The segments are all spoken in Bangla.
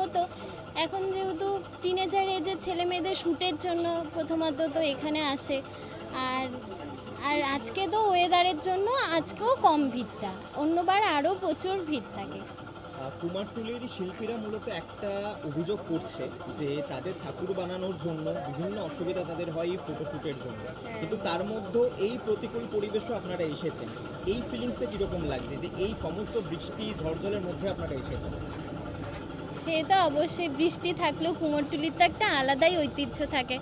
হতো। এখন যেহেতু টিনেজার এজের ছেলে মেয়েদের শ্যুটের জন্য প্রথমত তো এখানে আসে। আর আর আজকে তো ওয়েদারের জন্য আজকেও কম ভিড়টা অন্যবার আরও প্রচুর ভিড় থাকে। কুমারটুলির শিল্পীরা মূলত একটা অভিযোগ করছে যে তাদের ঠাকুর বানানোর জন্য বিভিন্ন অসুবিধা তাদের হয় এই ফটোশুটের জন্য। কিন্তু তার মধ্যেও এই প্রতিকূল পরিবেশও আপনারা এসেছেন। এই ফিলিংসটা কীরকম লাগছে? যে এই সমস্ত বৃষ্টি ঝড়জলের মধ্যে আপনারা এসেছেন? সে তো অবশ্যই বৃষ্টি থাকলেও কুমোরটুলির তো একটা আলাদাই ঐতিহ্য থাকে।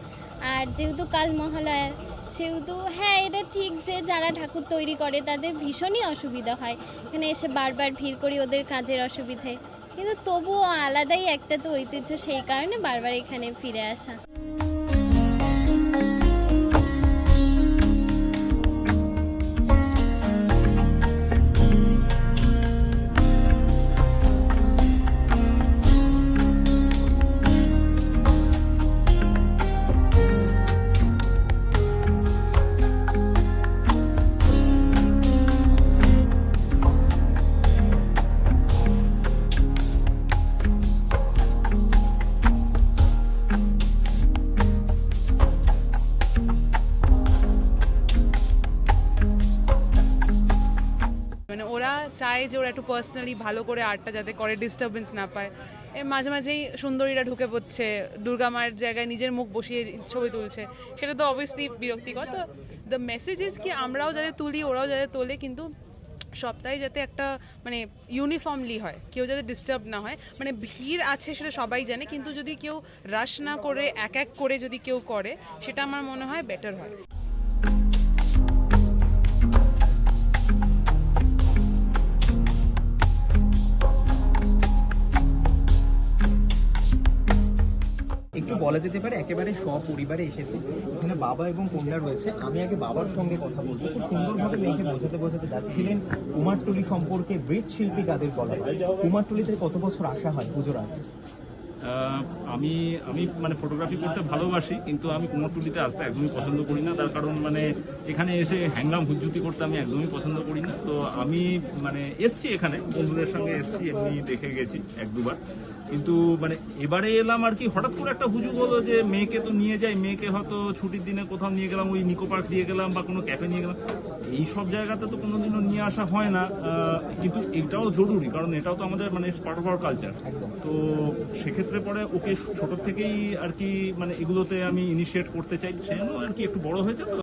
আর যেহেতু কাল মহালয়ার সেহেতু হ্যাঁ এটা ঠিক যে যারা ঠাকুর তৈরি করে, তাদের ভীষণই অসুবিধা হয়। এখানে এসে বারবার ভিড় করি ওদের কাজের অসুবিধে। কিন্তু তবুও আলাদাই একটা তো ঐতিহ্য সেই কারণে বারবার এখানে ফিরে আসা। চায় যে ওরা একটু পার্সোনালি ভালো করে আর্টটা যাতে করে ডিস্টারবেন্স না পায়। এ মাঝে মাঝেই সুন্দরীরা ঢুকে পড়ছে, দুর্গা মায়ের জায়গায় নিজের মুখ বসিয়ে ছবি তুলছে। সেটা তো অবভিয়াসলি বিরক্তিকর। তো দ্য মেসেজ ইজ কি আমরাও যাতে তুলি, ওরাও যাতে তোলে, কিন্তু সপ্তাহে যাতে একটা মানে ইউনিফর্মলি হয়। কেউ যাতে ডিস্টার্ব না হয়। মানে ভিড় আছে সেটা সবাই জানে, কিন্তু যদি কেউ রাশ না করে, এক এক করে যদি কেউ করে, সেটা আমার মনে হয় বেটার হয়। একটু বলা যেতে পারে, একেবারে সপরিবারে এসেছে। এখানে বাবা এবং কন্যা রয়েছে। আমি আগে বাবার সঙ্গে কথা বলব খুব সুন্দরভাবে মেয়েকে বোঝাতে বোঝাতে যাচ্ছিলেন কুমারটুলি সম্পর্কে মৃৎশিল্পী কাদের বলা কুমারটুলিতে কত বছর আসা হয় পুজোর আগে? আমি আমি মানে ফটোগ্রাফি করতে ভালোবাসি কিন্তু আমি কুমোরটুলিতে আসতে একদমই পছন্দ করি না। তার কারণ মানে এখানে এসে হ্যাংলাম হুজ্জুতি করতে আমি একদমই পছন্দ করি না। তো আমি মানে এসছি এখানে বন্ধুদের সঙ্গে এসছি এমনি দেখে গেছি এক দুবার। কিন্তু মানে এবারে এলাম আর কি হঠাৎ করে একটা হুজুগ হলো যে মেয়েকে তো নিয়ে যাই মেয়েকে হয়তো ছুটির দিনে কোথাও নিয়ে গেলাম ওই নিকো পার্ক নিয়ে গেলাম বা কোনো ক্যাফে নিয়ে গেলাম। এই সব জায়গাতে তো কোনোদিনও নিয়ে আসা হয় না। কিন্তু এটাও জরুরি কারণ এটাও তো আমাদের মানে পার্ট অফ আওয়ার কালচার তো তো সেক্ষেত্রে পরে ওকে ছোট থেকেই আর কি মানে এগুলোতে আমি ইনিশিয়েট করতে চাই। সেজন্য আর কি একটু বড় হয়েছে তো